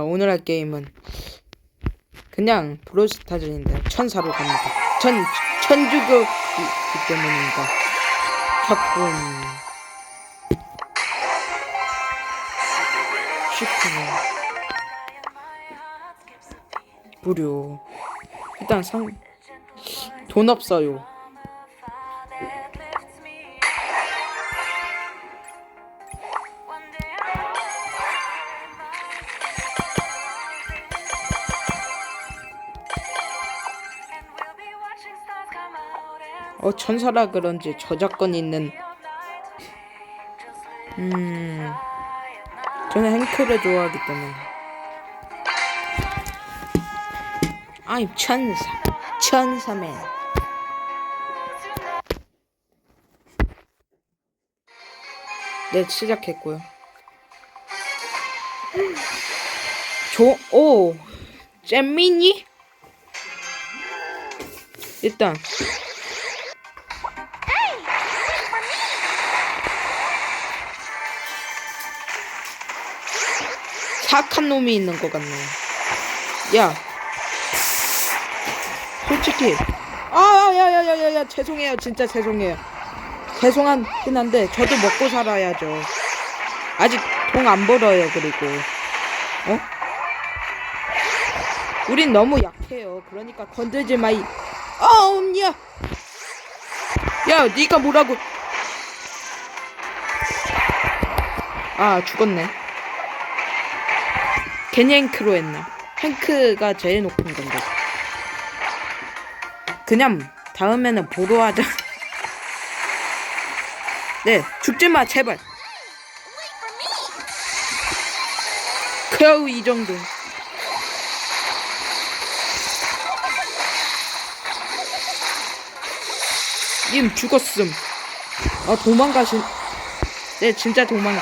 오늘 할 게임은 그냥 브로스타전인데 천사로 갑니다. 천 천주교이기 때문입니다. 격분 슈퍼 무료 일단 상 돈 없어요. 어 천사라 그런지 저작권 있는 음 저는 행크를 좋아하기 때문에. I'm 천사 천사맨. 네 시작했고요. 조오 잼미니 일단 사악한 놈이 있는 것 같네. 야, 솔직히, 아, 야, 야, 야, 야, 야, 죄송해요, 진짜 죄송해요. 죄송하긴 한데 저도 먹고 살아야죠. 아직 돈 안 벌어요, 그리고, 어? 우린 너무 약해요. 그러니까 건들지 마이. 아, 엄니야. 야, 네가 뭐라고? 아, 죽었네. 괜히 행크로 했나? 행크가 제일 높은 건데. 그냥 다음에는 보로 하자. 네, 죽지 마, 제발. 겨우 이 정도. 님 죽었음. 아 도망가신. 네, 진짜 도망가.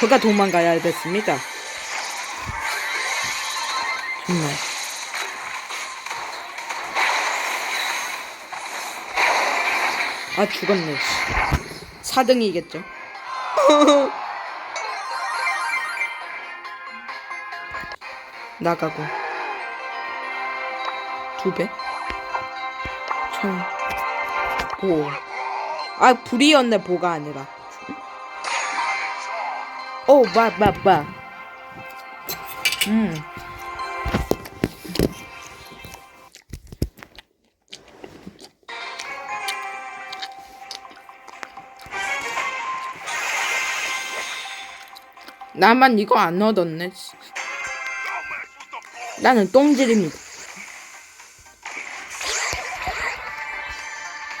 저가 도망가야 됐습니다. 정말. 아 죽었네. 4등이겠죠. 나가고 두 배? 천 보. 아 불이었네 보가 아니라. 오, 바, 바, 바. 음. 나만 이거 안 얻었네. 나는 똥질입니다.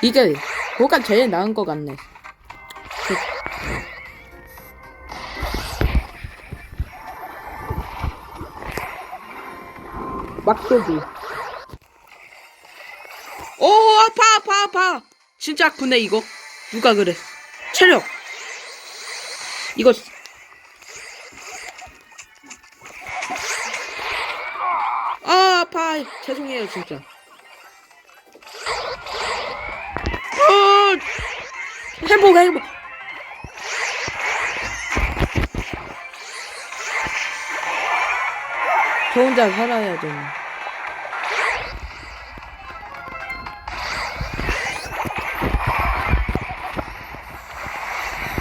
이게 뭐가 제일 나은 것 같네. 막소비. 오 아파 아파 아파. 진짜 아프네 이거. 누가 그래? 체력. 이거 아 아파. 죄송해요 진짜. 아 회복 회복. 저 혼자 살아야 돼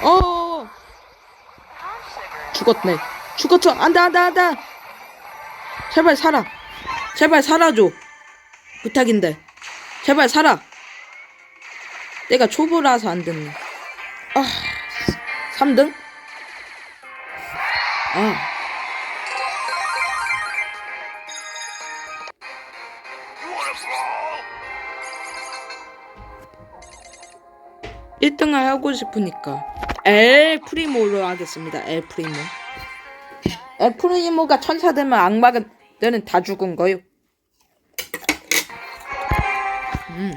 어. 죽었네. 죽었어. 안돼 안돼 안돼. 제발 살아 제발 살아줘. 부탁인데. 제발 살아. 내가 초보라서 안 됐네. 아, 3등? 아. 일등을 하고 싶으니까 엘 프리모로 하겠습니다. 엘 프리모. 엘 프리모가 천사 되면 악마가 너는 다 죽은 거요. 음.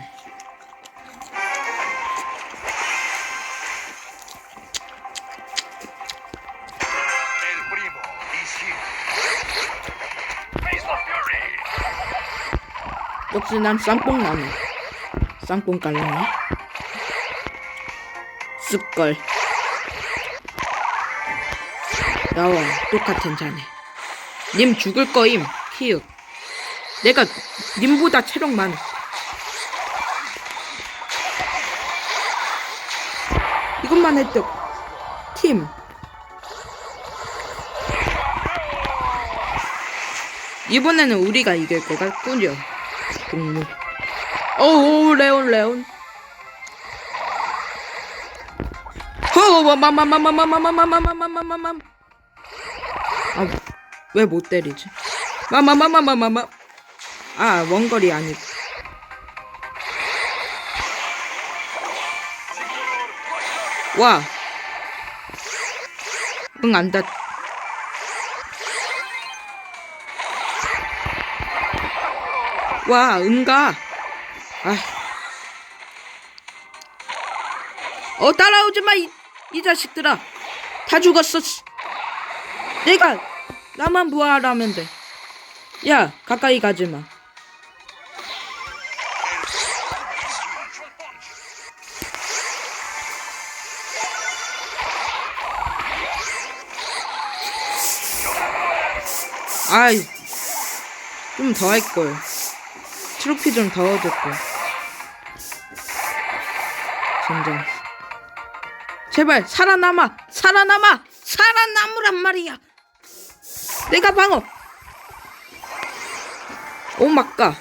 역시 난 쌍뽕 나네. 쌍뽕 깔라네. 쓱걸. 나와 똑같은 자네. 님 죽을 거임. 키읔. 내가 님보다 체력 많. 이것만 해도 팀. 이번에는 우리가 이길 것 같군요. 동물. 어우, 레온, 레온. 허우, 맘맘맘맘맘맘맘맘맘맘맘. 아, 왜 못 때리지? 마마마마마마마 아 원거리 아니고 와 응, 안 닿. 와, 응가. 아. 어, 따라오지 마, 이, 이 자식들아. 다 죽었어. 내가 나만 부활하면 돼. 야, 가까이 가지 마. 아이, 좀 더 할걸. 트로피 좀 더 얻을걸. 진짜. 제발, 살아남아! 살아남아! 살아남으란 말이야! 내가 방어! 오, 막가.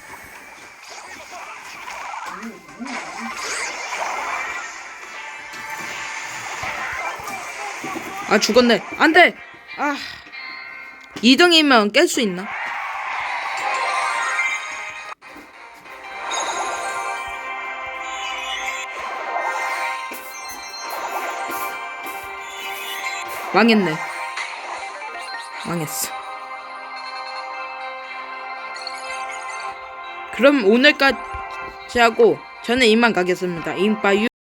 아, 죽었네. 안 돼! 아. 2등이면 깰 수 있나? 망했네. 망했어. 그럼 오늘까지 하고 저는 이만 가겠습니다. 인빠유.